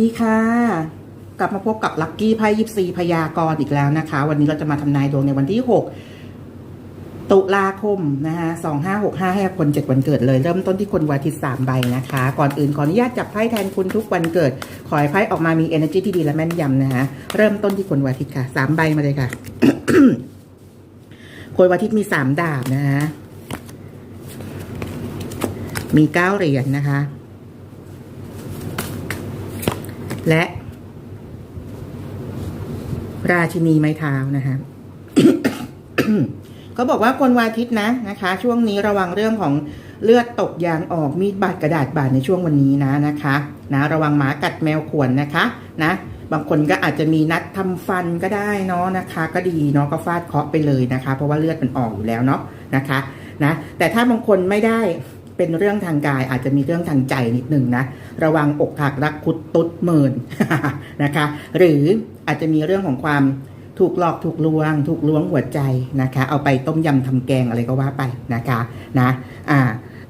ดีค่ะ กลับมาพบกับลัคกี้ไพ่ยิปซีพยากรณ์อีกแล้วนะคะ วันนี้เราจะมาทำนายดวงในวันที่ 6 ตุลาคมนะคะ2565ให้กับคน7วันเกิดเลย เริ่มต้นที่คนวันอาทิตย์3ใบนะคะ ก่อนอื่นขออนุญาตจับไพ่แทนคุณทุกวันเกิด ขอให้ไพ่ออกมามี energy ที่ดีและแม่นยำนะคะ เริ่มต้นที่คนวันอาทิตย์ค่ะ3ใบมาเลยค่ะ คนวันอาทิตย์มี3ดาบนะคะมี9เหรียญนะคะ และ ราชินีไม้เท้านะคะเขาบอกว่าคนวาทิตนะนะคะ ช่วงนี้ระวังเรื่องของเลือดตกยางออกมีดบาดกระดาษบาดในช่วงวันนี้นะนะคะ นะ ระวังหมากัดแมวข่วนนะคะนะบางคนก็อาจจะมีนัดทำฟันก็ได้เนาะนะคะ ก็ดีเนาะก็ฟาดเคาะไปเลยนะคะ เพราะว่าเลือดมันออกอยู่แล้วเนาะนะคะนะแต่ถ้าบางคนไม่ได้ เป็นเรื่องทางกายอาจจะมีเรื่องทางใจนิดหนึ่งนะ ระวังอกหักรักคุดตุดเมินนะคะ หรืออาจจะมีเรื่องของความถูกหลอกถูกลวง ถูกล้วงหัวใจนะคะ เอาไปต้มยำทำแกงอะไรก็ว่าไปนะคะนะอ่า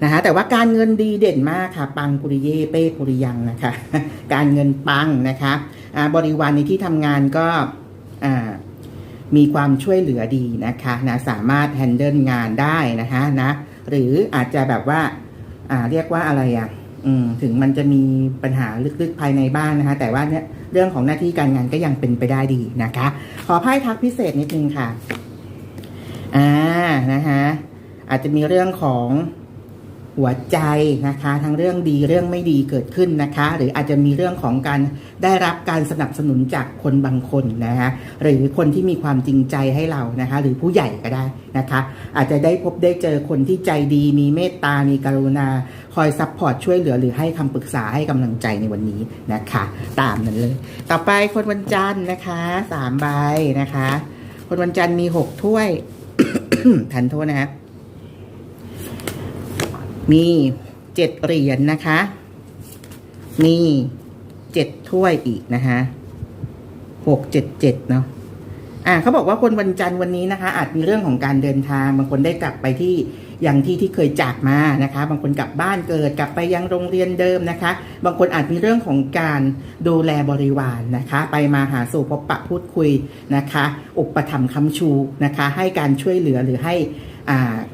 นะคะแต่ว่าการเงินดีเด่นมากค่ะ ปังปุริเย่เป้ปุริยังนะคะ การเงินปังนะคะอ่าบริวารในที่ทำงานก็อ่ามีความช่วยเหลือดีนะคะนะสามารถแฮนเดิลงานได้นะคะนะ หรืออาจจะแบบว่าอ่าเรียกว่าอะไรอะอืมถึงมันจะมีปัญหาลึกๆภายในบ้านนะคะ แต่ว่าเนี่ยเรื่องของหน้าที่การงานก็ยังเป็นไปได้ดีนะคะ ขอไพ่ทักพิเศษนิดนึงค่ะอ่านะคะอาจจะมีเรื่องของ หัวใจนะคะ ทั้งเรื่องดีเรื่องไม่ดีเกิดขึ้นนะคะ หรืออาจจะมีเรื่องของการได้รับการสนับสนุนจากคนบางคนนะคะหรือคนที่มีความจริงใจให้เรานะคะ หรือผู้ใหญ่ก็ได้นะคะ อาจจะได้พบได้เจอคนที่ใจดี มีเมตตา มีกรุณา คอยซัพพอร์ตช่วยเหลือ หรือให้คำปรึกษาให้กำลังใจในวันนี้นะคะ ตามนั้นเลย ต่อไปคนวันจันทร์นะคะสามใบนะคะ คนวันจันทร์มีหกถ้วยทันโทษนะฮะ มีเจ็ดเหรียญนะคะ มีเจ็ดถ้วยอีกนะคะหกเจ็ดเจ็ดเนาะอ่าเขาบอกว่าคนวันจันทร์วันนี้นะคะ อาจมีเรื่องของการเดินทาง บางคนได้กลับไปที่อย่างที่ที่เคยจากมานะคะ บางคนกลับบ้านเกิดกลับไปยังโรงเรียนเดิมนะคะ บางคนอาจมีเรื่องของการดูแลบริวารนะคะ ไปมาหาสู่พบปะพูดคุยนะคะ อุปถัมภ์คำชูนะคะ ให้การช่วยเหลือหรือให้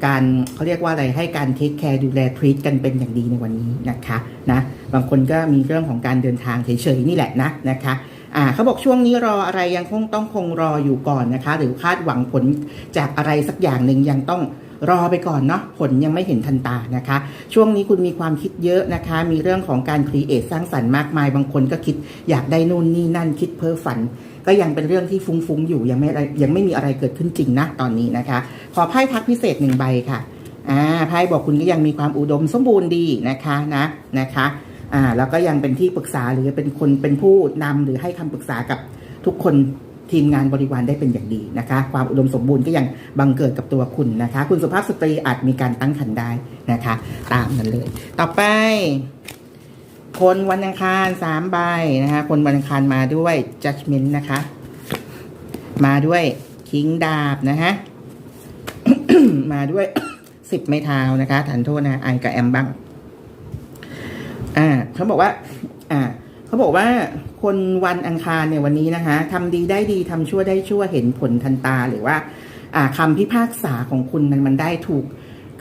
การเขาเรียกว่าอะไรให้การเทคแคร์ดูแลทรีตกันเป็นอย่างดีในวันนี้นะคะนะบางคนก็มีเรื่องของการเดินทางเฉยๆนี่แหละนะนะคะอ่าเขาบอกช่วงนี้รออะไรยังคงต้องคงรออยู่ก่อนนะคะ หรือคาดหวังผลจากอะไรสักอย่างหนึ่งยังต้อง รอไปก่อนเนาะผลยังไม่เห็นทันตานะคะ ช่วงนี้คุณมีความคิดเยอะนะคะ มีเรื่องของการครีเอทสร้างสรรค์มากมาย บางคนก็คิดอยากได้นู่นนี่นั่นคิดเพ้อฝัน ก็ยังเป็นเรื่องที่ฟุ้งๆอยู่ยังไม่ยังไม่มีอะไรเกิดขึ้นจริงนะตอนนี้นะคะ ขอไพ่ทักพิเศษหนึ่งใบค่ะอ่าไพ่บอกคุณก็ยังมีความอุดมสมบูรณ์ดีนะคะนะนะคะอ่าแล้วก็ยังเป็นที่ปรึกษาหรือเป็นคนเป็นผู้นำหรือให้คำปรึกษากับทุกคน ทีมงานบริวารได้เป็นอย่างดีนะคะ ความอุดมสมบูรณ์ก็ยังบังเกิดกับตัวคุณนะคะ คุณสุภาพสตรีอาจมีการตั้งครรภ์ได้นะคะ ตามนั้นเลย ต่อไป คนวันอังคารสามใบนะคะ คนวันอังคารมาด้วย judgment นะคะ มาด้วยคิงดาบนะฮะมาด้วยสิบไม้เท้านะคะฐานโทษนะไอกับแอมบ้าง อ่าเขาบอกว่า อ่า เขาบอกว่าคนวันอังคารเนี่ยวันนี้นะคะทำดีได้ดีทำชั่วได้ชั่วเห็นผลทันตาหรือว่าอ่าคำพิพากษาของคุณมันมันได้ถูก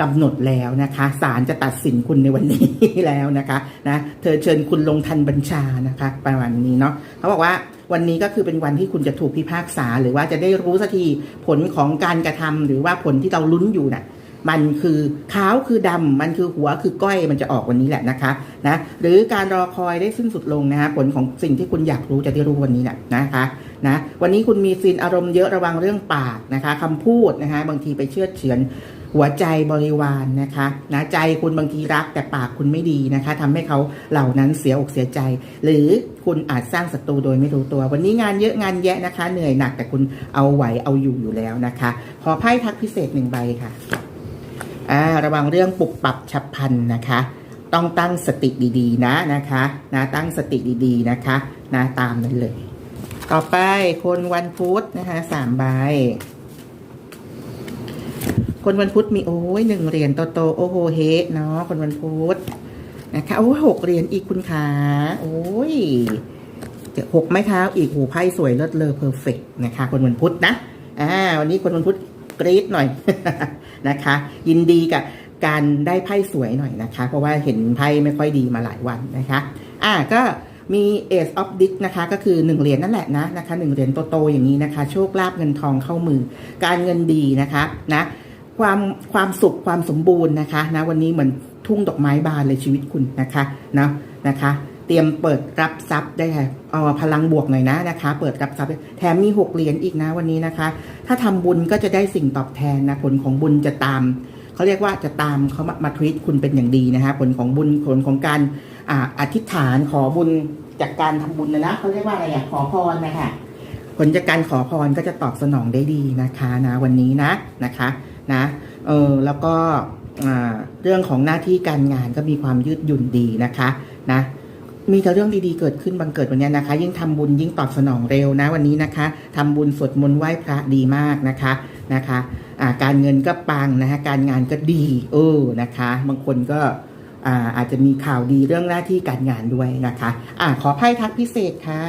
กำหนดแล้วนะคะศาลจะตัดสินคุณในวันนี้แล้วนะคะนะเธอเชิญคุณลงทันบัญชานะคะประมาณนี้เนาะเขาบอกว่าวันนี้ก็คือเป็นวันที่คุณจะถูกพิพากษา หรือว่าจะได้รู้สักทีผลของการกระทำหรือว่าผลที่เราลุ้นอยู่น่ะ มันคือขาวคือดำมันคือหัวคือก้อยมันจะออกวันนี้แหละนะคะนะหรือการรอคอยได้สิ้นสุดลงนะคะผลของสิ่งที่คุณอยากรู้จะได้รู้วันนี้แหละนะคะนะวันนี้คุณมีซีนอารมณ์เยอะระวังเรื่องปากนะคะคำพูดนะคะบางทีไปเชื่อเฉือนหัวใจบริวารนนะคะนะใจคุณบางทีรักแต่ปากคุณไม่ดีนะคะทำให้เขาเหล่านั้นเสียอกเสียใจ หรือคุณอาจสร้างศัตรูโดยไม่รู้ตัว วันนี้งานเยอะงานแยะนะคะ เหนื่อยหนักแต่คุณเอาไหวเอาอยู่อยู่แล้วนะคะ ขอไพ่ทักพิเศษหนึ่งใบค่ะ อ่าระวังเรื่องปุบปับฉับพลันนะคะ ต้องตั้งสติดีๆนะนะคะนะตั้งสติดีๆนะคะนะตามนั้นเลย ต่อไปคนวันพุธนะคะสามใบคนวันพุธมีโอ้ยหนึ่งเหรียญโตๆโอ้โหเฮเนาะคนวันพุธนะคะโอ้ยหกเหรียญอีกคุณขาโอ้ยหกไม้เท้าอีกหูไพ่สวยเลิศเลอเพอร์เฟกนะคะ คนวันพุธนะอ่าวันนี้คนวันพุธกรี๊ดหน่อย นะคะ ยินดีกับการได้ไพ่สวยหน่อยนะคะ เพราะว่าเห็นไพ่ไม่ค่อยดีมาหลายวันนะคะ อ่าก็มี Ace of Dick นะคะก็คือหนึ่งเหรียญนั่นแหละนะนะคะหนึ่งเหรียญโตๆอย่างนี้นะคะ โชคลาภเงินทองเข้ามือ การเงินดีนะคะนะความความสุขความสมบูรณ์นะคะนะวันนี้เหมือนทุ่งดอกไม้บานเลยชีวิตคุณนะคะนะนะคะ เตรียมเปิดรับทรัพย์ได้ค่ะเอาพลังบวกหน่อยนะนะคะ เปิดรับทรัพย์แถมมีหกเหรียญอีกนะวันนี้นะคะ ถ้าทำบุญก็จะได้สิ่งตอบแทนนะผลของบุญจะตามเขาเรียกว่าจะตามเขามามาทวีตคุณเป็นอย่างดีนะคะผลของบุญผลของการอ่าอธิษฐานขอบุญจากการทำบุญนะนะเขาเรียกว่าอะไรอะขอพรนะคะผลจากการขอพรก็จะตอบสนองได้ดีนะคะนะวันนี้นะนะคะนะเออแล้วก็เรื่องของหน้าที่การงานก็มีความยืดหยุ่นดีนะคะนะ มีแต่เรื่องดีๆเกิดขึ้นบังเกิดวันนี้นะคะ ยิ่งทำบุญยิ่งตอบสนองเร็วนะวันนี้นะคะทำบุญสวดมนต์ไหว้พระดีมากนะคะนะคะาการเงินก็ปังนะคะการงานก็ดีเออนะคะ บางคนก็อาอาจจะมีข่าวดีเรื่องหน้าที่การงานด้วยนะคะอ่าขอไพ่ทักพิเศษค่ะ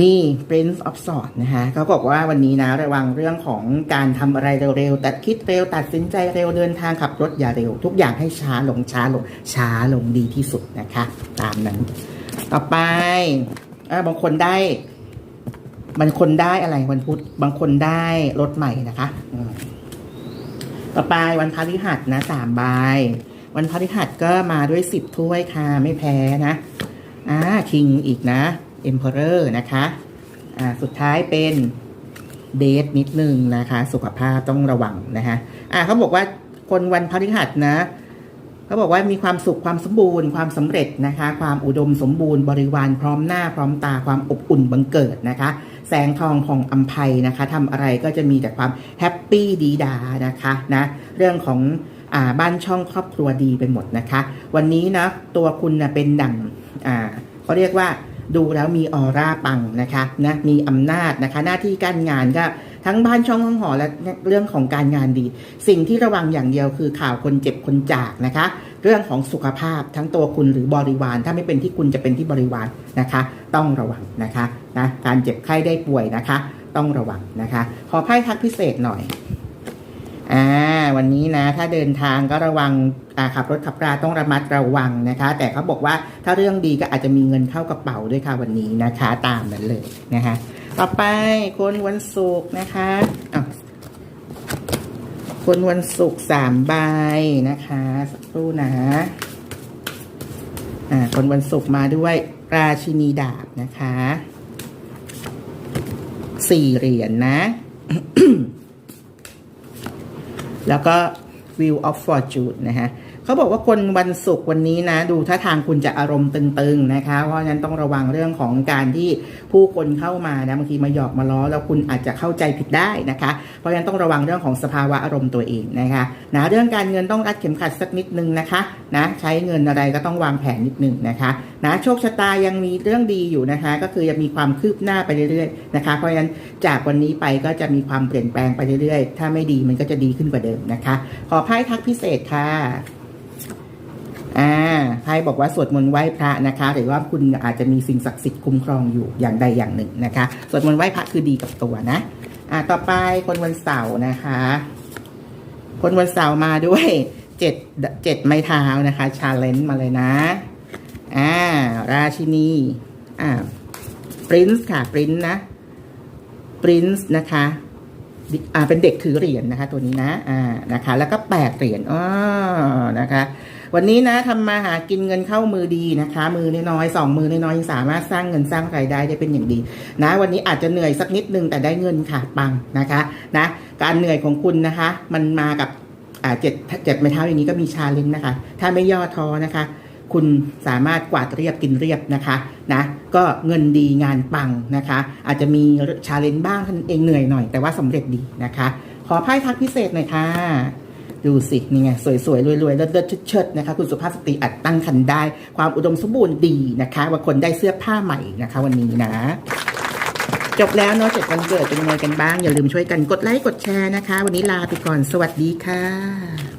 มี Prince of Sword นะคะเขาบอกว่าวันนี้นะระวังเรื่องของการทำอะไรเร็วๆตัดคิดเร็วตัดสินใจเร็วเดินทางขับรถอย่าเร็ว ทุกอย่างให้ช้าลงช้าลงช้าลงดีที่สุดนะคะ ตามนั้น ต่อไปอบางคนได้บางคนได้อะไรวันพุธบางคนได้รถใหม่นะคะต่อไปวันพฤหัสนะสามใบวันพฤหัสก็มาด้วยสิบถ้วยค่ะ ไม่แพ้นะอ่าคิงอีกนะ Emperor นะคะอ่าสุดท้ายเป็นเดทนิดนึงนะคะ สุขภาพต้องระวังนะคะอ่าเขาบอกว่าคนวันพฤหัสนะเขาบอกว่ามีความสุขความสมบูรณ์ความสำเร็จนะคะ ความอุดมสมบูรณ์บริวารพร้อมหน้าพร้อมตาความอบอุ่นบังเกิดนะคะ แสงทองของอัมภัยนะคะทำอะไรก็จะมีแต่ความแฮปปี้ดีดานะคะนะเรื่องของอ่าบ้านช่องครอบครัวดีไปหมดนะคะ วันนี้นะตัวคุณนะเป็นดั่งอ่าเขาเรียกว่า ดูแล้วมีออร่าปังนะคะนะมีอำนาจนะคะ หน้าที่การงานก็ทั้งบ้านช่องห้องหอและเรื่องของการงานดี สิ่งที่ระวังอย่างเดียวคือข่าวคนเจ็บคนจากนะคะ เรื่องของสุขภาพทั้งตัวคุณหรือบริวาร ถ้าไม่เป็นที่คุณจะเป็นที่บริวารนะคะ ต้องระวังนะคะนะการเจ็บไข้ได้ป่วยนะคะ ต้องระวังนะคะ ขอไพ่ทักพิเศษหน่อย อ่าวันนี้นะถ้าเดินทางก็ระวังขับรถขับราต้องระมัดระวังนะคะ แต่เขาบอกว่าถ้าเรื่องดีก็อาจจะมีเงินเข้ากระเป๋าด้วยค่ะวันนี้นะคะ ตามนั้นเลยนะคะ ต่อไปคนวันศุกร์นะคะอ้าวคนวันศุกร์สามใบนะคะสักครู่นะอ่าคนวันศุกร์มาด้วยราชินีดาบนะคะสี่เหรียญนะ แล้วก็ View of Fortune นะฮะ เขาบอกว่าคนวันศุกร์วันนี้นะ ดูท่าทางคุณจะอารมณ์ตึงๆนะคะ เพราะฉะนั้นต้องระวังเรื่องของการที่ผู้คนเข้ามานะบางทีมาหยอกมาล้อแล้วคุณอาจจะเข้าใจผิดได้นะคะ เพราะฉะนั้นต้องระวังเรื่องของสภาวะอารมณ์ตัวเองนะคะนะเรื่องการเงินต้องรัดเข็มขัดสักนิดนึงนะคะนะใช้เงินอะไรก็ต้องวางแผนนิดนึงนะคะนะโชคชะตายังมีเรื่องดีอยู่นะคะ ก็คือยังมีความคืบหน้าไปเรื่อยๆนะคะ เพราะฉะนั้นจากวันนี้ไปก็จะมีความเปลี่ยนแปลงไปเรื่อยๆ ถ้าไม่ดีมันก็จะดีขึ้นกว่าเดิมนะคะ ขอไพ่ทักพิเศษค่ะ อ่าไพ่บอกว่าสวดมนต์ไหว้พระนะคะหรือว่าคุณอาจจะมีสิ่งศักดิ์สิทธิ์คุ้มครองอยู่อย่างใดอย่างหนึ่งนะคะ สวดมนต์ไหว้พระคือดีกับตัวนะอ่าต่อไปคนวันเสาร์นะคะ คนวันเสาร์มาด้วยเจ็ดเจ็ดไม้เท้านะคะชาเลนจ์มาเลยนะอ่าราชินีอ่าปรินซ์ค่ะปรินซ์นะปรินซ์นะคะอ่าเป็นเด็กถือเหรียญนะคะ ตัวนี้นะอ่านะคะ แล้วก็แปดเหรียญอ๋อนะคะ วันนี้นะทำมาหากินเงินเข้ามือดีนะคะ มือน้อยๆสองมือน้อยๆยังสามารถสร้างเงินสร้างรายได้ได้เป็นอย่างดี นะ วันนี้อาจจะเหนื่อยสักนิดนึงแต่ได้เงินค่ะปังนะคะนะการเหนื่อยของคุณนะคะ มันมากับเจ็ดเจ็ดไม้เท้าอย่างนี้ก็มีชาเลนจ์นะคะ ถ้าไม่ย่อท้อนะคะ คุณสามารถกวาดเรียบกินเรียบนะคะนะก็เงินดีงานปังนะคะ อาจจะมีชาเลนจ์บ้างท่านเองเหนื่อยหน่อยแต่ว่าสำเร็จดีนะคะ ขอไพ่ทักพิเศษหน่อยค่ะ ดูสินี่ไงสวยๆรวยๆเลิศๆเชิดๆนะคะ คุณสุภาพสตรีอาจตั้งคันได้ ความอุดมสมบูรณ์ดีนะคะบางคนได้เสื้อผ้าใหม่นะคะ วันนี้นะจบแล้วเนาะเจ็ดวันเกิดเป็นยังไงกันบ้าง อย่าลืมช่วยกันกดไลค์กดแชร์นะคะ วันนี้ลาไปก่อนสวัสดีค่ะ